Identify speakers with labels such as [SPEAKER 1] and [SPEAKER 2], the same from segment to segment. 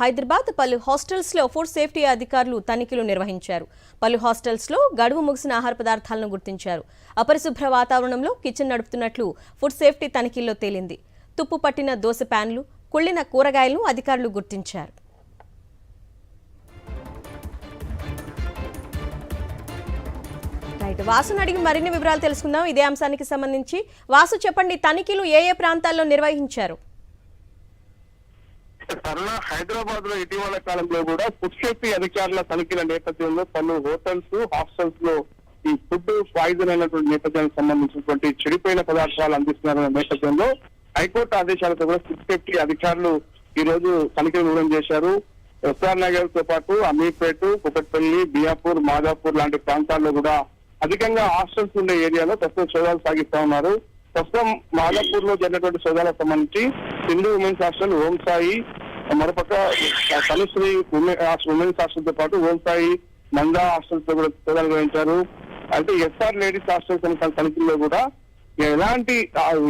[SPEAKER 1] హైదరాబాద్ పలు హాస్టల్స్లో food safety అధికారులు తనిఖీలు నిర్వహించారు. పలు హాస్టల్స్లో గడువు ముగిసిన ఆహార పదార్థాలను గుర్తించారు. అపరిశుభ్ర వాతావరణంలో కిచెన్ నడుపుతున్నట్లు ఫుడ్ సేఫ్టీ తనిఖీల్లో తేలింది. తుప్పు పట్టిన దోశ ప్యాన్లు కుళ్ళిన కూరగాయలను అధికారులు గుర్తించారు. రైట్ వాసును అడిగి మరిన్ని వివరాలు తెలుసుకుందాం. ఇదే అంశానికి సంబంధించి వాసు చెప్పండి తనిఖీలు ఏ ఏ ప్రాంతాల్లో నిర్వహించారు?
[SPEAKER 2] కరోనా హైదరాబాద్లో ఇటీవల కాలంలో కూడా ఫుడ్ సేఫ్టీ అధికారుల తనిఖీల నేపథ్యంలో పలు హోటల్స్ హాస్టల్స్లో ఈ ఫుడ్ పాయిజన్ అయినటువంటి నేపథ్యానికి సంబంధించినటువంటి చెడిపోయిన పదార్థాలు అందిస్తున్నారన్న నేపథ్యంలో హైకోర్టు ఆదేశాలతో కూడా ఫుడ్ సేఫ్టీ అధికారులు ఈ రోజు తనిఖీలు నిర్వహణ చేశారు. ఎస్ఆర్ నగర్తో పాటు అమీర్పేట కుకట్పల్లి బియాపూర్ మాదాపూర్ లాంటి ప్రాంతాల్లో కూడా అధికంగా హాస్టల్స్ ఉండే ఏరియాలో ప్రస్తుతం సోదాలు సాగిస్తా ఉన్నారు. ప్రస్తుతం మాదాపూర్లో జరిగినటువంటి సోదాలకు సంబంధించి హిందూ ఉమెన్స్ హాస్టల్ ఓం సాయి మరోపక్క తనుశ్రీ ఉమెన్స్ హాస్టల్తో పాటు ఓంసాయి నందా హాస్టల్స్లో కూడా సోదాలు నిర్వహించారు అయితే ఎస్ఆర్ లేడీస్ హాస్టల్స్ అనే తనిఖీల్లో కూడా ఎలాంటి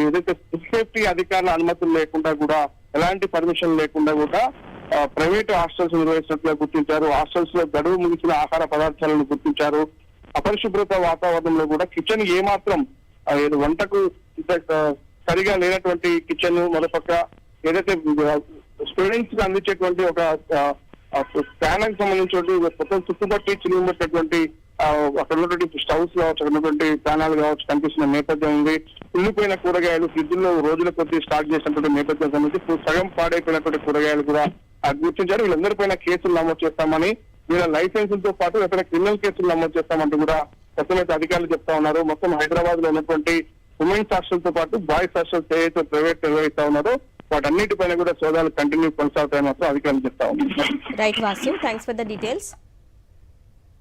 [SPEAKER 2] ఏదైతే ఫుడ్ సేఫ్టీ అధికారుల అనుమతులు లేకుండా కూడా ఎలాంటి పర్మిషన్ లేకుండా కూడా ప్రైవేట్ హాస్టల్స్ నిర్వహిస్తున్నట్లుగా గుర్తించారు. హాస్టల్స్లో గడువు ముగిసిన ఆహార పదార్థాలను గుర్తించారు. అపరిశుభ్రత వాతావరణంలో కూడా కిచెన్ ఏమాత్రం ఏదో వంటకు సరిగా లేనటువంటి కిచెన్ మరోపక్క ఏదైతే స్టూడెంట్స్కి అందించేటువంటి ఒక ప్యానల్ సంబంధించినటువంటి మొత్తం చుట్టుపట్టి చిలుగుబట్టేటువంటి అక్కడ ఉన్నటువంటి స్టవ్స్ కావచ్చు అక్కడ ఉన్నటువంటి ప్యానాలు కావచ్చు కనిపిస్తున్న నేపథ్యం ఉంది. కుళ్ళిపోయిన కూరగాయలు ఫ్రిడ్జ్లో రోజుల కొద్దీ స్టార్ట్ చేసినటువంటి నేపథ్యం సంబంధించి సగం పాడైపోయినటువంటి కూరగాయలు కూడా ఆ, గుర్తించారు. వీళ్ళందరిపైన కేసులు నమోదు చేస్తామని వీళ్ళ లైసెన్సులతో పాటు ఎక్కడ క్రిమినల్ కేసులు నమోదు చేస్తామంటూ కూడా ప్రస్తుతం అధికారులు చెప్తా ఉన్నారు. మొత్తం హైదరాబాద్లో ఉన్నటువంటి ఉమెన్స్ హాస్టల్తో పాటు బాయ్స్ హాస్టల్స్ ఏదైతే ప్రైవేట్ నిర్వహిస్తా ఉన్నారో వాటన్నిటిపైన కూడా సోదాలు కంటిన్యూ కొనసాగుతాయని మాత్రం అధికారులు చెప్తా ఉన్నారు
[SPEAKER 1] right Vasu thanks for the details